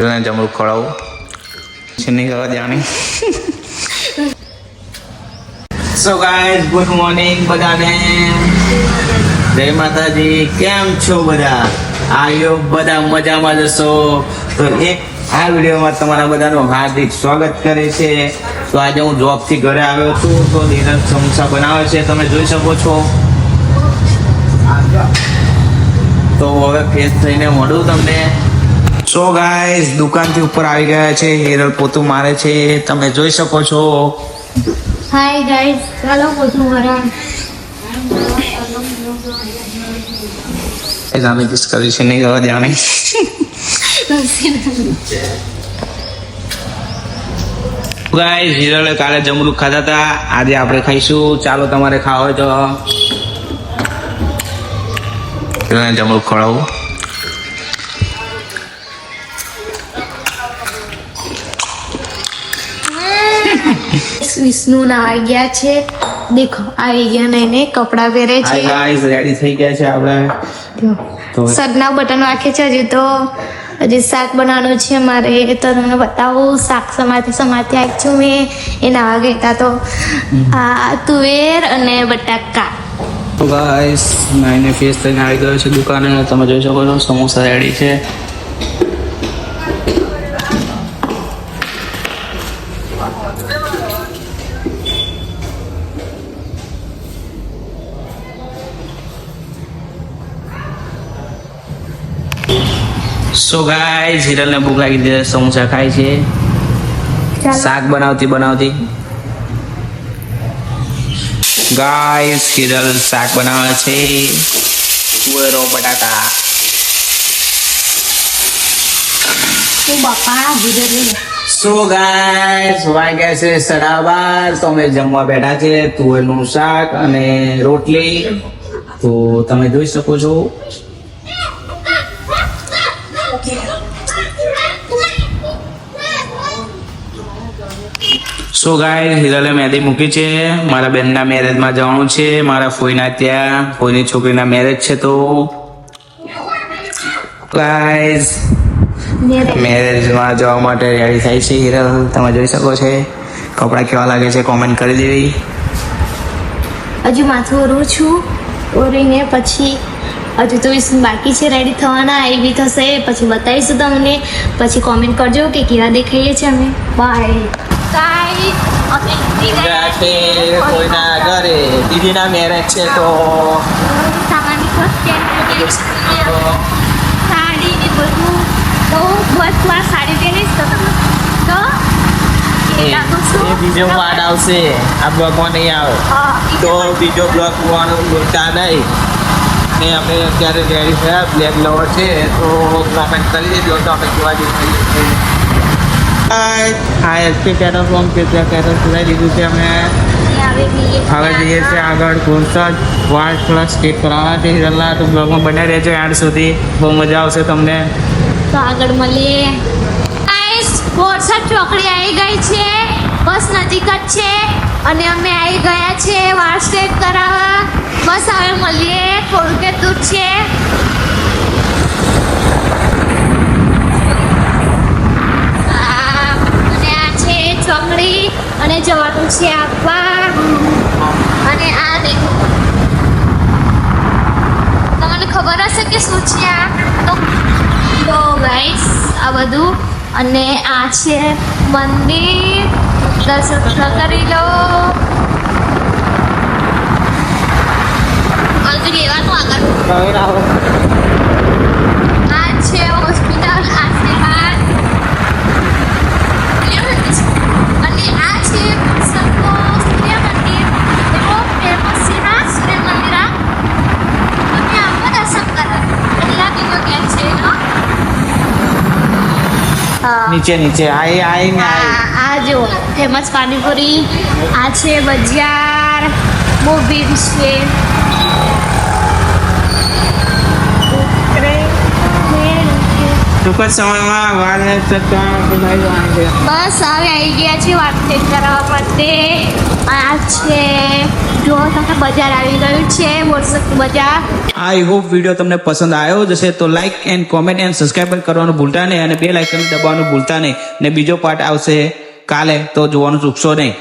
જમરૂ ખવડાવું. છે નહીં કરવા જાણી. સો ગાઈઝ ગુડ મોર્નિંગ બધાને. જય માતાજી, કેમ છો બધા? આયો બધા મજામાં જશો તો એક આ વિડીયોમાં તમારા બધાનું હાર્દિક સ્વાગત કરે છે. તો આજે હું જોબથી ઘરે આવ્યો છું, તો ધીરજ સમોસા બનાવે છે. તમે જોઈ શકો છો. તો હવે ફેસ થઈને મળું તમને. સો ગાઈઝ દુકાનથી ઉપર આવી ગયા છે. હિરલ પોતું મારે છે. તમે જોઈ શકો છો. હાય ગાઈસ ચાલો પોતું મારા. એ જાણે કિસ કરી છે. નહીં ગવા જાણે. ગાઈઝ હિરલે કાલે જમરૂ ખાધા હતા આજે આપણે ખાઈશું. ચાલો તમારે ખાવા હોય તો. હિરલને જમરૂ ખવડાવું. વિષ્ણુ ના આવી ગયા છે. દેખો આવી ગયા ને એને કપડાં પહેરે છે. ગાઈઝ રેડી થઈ ગયા છે આપણે? તો સગના બટન વાંખે છે હજી તો હજી શાક બનાવવાનું છે મારે તો તમને બતાવું શાક સમારથી સમારથી આવી છું મેં. એ નાવા ગયા તો. આ તુવેર અને બટાકા. ગાઈસ નાઈને ફેસ થઈને આવી ગયો છે દુકાને. તમે જોઈ શકો છો સમોસા રેડી છે. સો ગાઈસ હિરલને ભૂખ લાગી છે સમોસા ખાય છે. શાક બનાવતી બનાવતી. ગાઈસ હિરલ શાક બનાવે છે. તુવેરો બટાકા. સો ગાઈસ વાગ્યા છે સાડા બાર તો અમે જમવા બેઠા છે તુવેરનું શાક અને રોટલી. તો તમે જોઈ શકો છો. સો ગાય હિરલે મહેંદી મૂકી છે. મારા બેનના મેરેજમાં જવાનું છે. મારા ફોઈના ત્યાં. ફોઈની છોકરીના મેરેજ છે તો. ગાઈઝ મેરેજમાં જવા માટે રેડી થાય છે હિરલ. તમે જોઈ શકો છો. કપડાં કેવા લાગે છે કોમેન્ટ કરી દેવી. હજુ માથું ઓરું છું. ઓરીને પછી હજુ તો બાકી છે રેડી થવાના એ બી થશે. પછી બતાવીશું તમને. પછી કોમેન્ટ કરજો કે કેવા દેખાઈએ છે અમે. બાય કોઈના ઘરે. દીદીના મેરેજ છે તો. સાડી ને બધું તો બસ વાર સાડી પહેરીશ તો એ બીજો પાર્ટ આવશે. આ બ્લોગમાં નહીં આવે. હા, તો બીજો બ્લોગ ભૂલતા નહીં. ને અમે અત્યારે રેડી થયા. બ્લેક લવર છે, તો પેમેન્ટ કરી દેજો, તો આપણે જોવા જઈએ હા એસપી કેટરફોર્મ કે ત્યાં કેટર ખુલાવી દીધું છે અમે. હવે જઈએ છીએ આગળ કોરસદ વાળ થોડા સ્ટેટ કરાવવા. છે હિરલના તો બ્લોગમાં બને રહેજો એન્ડ સુધી. બહુ મજા આવશે તમને. તો આગળ મળીએ. બોરસદ ચોકડી આવી ગઈ છે. બસ નજીક જ છે. અને અમે આવી ગયા છે વાળ સ્ટેટ કરાવવા. બસ, હવે મળીએ. છે આ, અને આ છે ચોકડી અને જવાનું છે આપવા. અને આ દેખો. તમને ખબર હશે કે શું છે આ? તો તો ગાઈસ આ બધું. અને આ છે મંદિર. દર્શન કરી લો. આગળ લેવાનું આગળ આ છે હોસ્પિટલ આશીર્વાદ અને આ છે સંતો સૂર્ય મંદિર ફેમસ છે ના સૂર્ય મંદિર આ તમે આવો દર્શન કરો પહેલા બીજો ગેટ છે એનો નીચે નીચે. આઈ આઈ ને આ આ જો ફેમસ પાણીપુરી. આ છે બજાર. ભીડ છે. ટૂંક જ સમયમાં વાળ. બસ હવે આવી ગયા છે વાતચીત કરવા માટે. આ છે જો તમને બજાર આવી ગયું છે વોટ્સઅપ બજાર. આઈ હોપ વીડિયો તમને પસંદ આવ્યો જશે તો like and comment and subscribe કરવાનું ભૂલતા નહીં અને બે લાઇકન દબાવવાનું ભૂલતા નહીં. ને બીજો પાર્ટ આવશે કાલે તો જોવાનું ચૂકશો નહીં.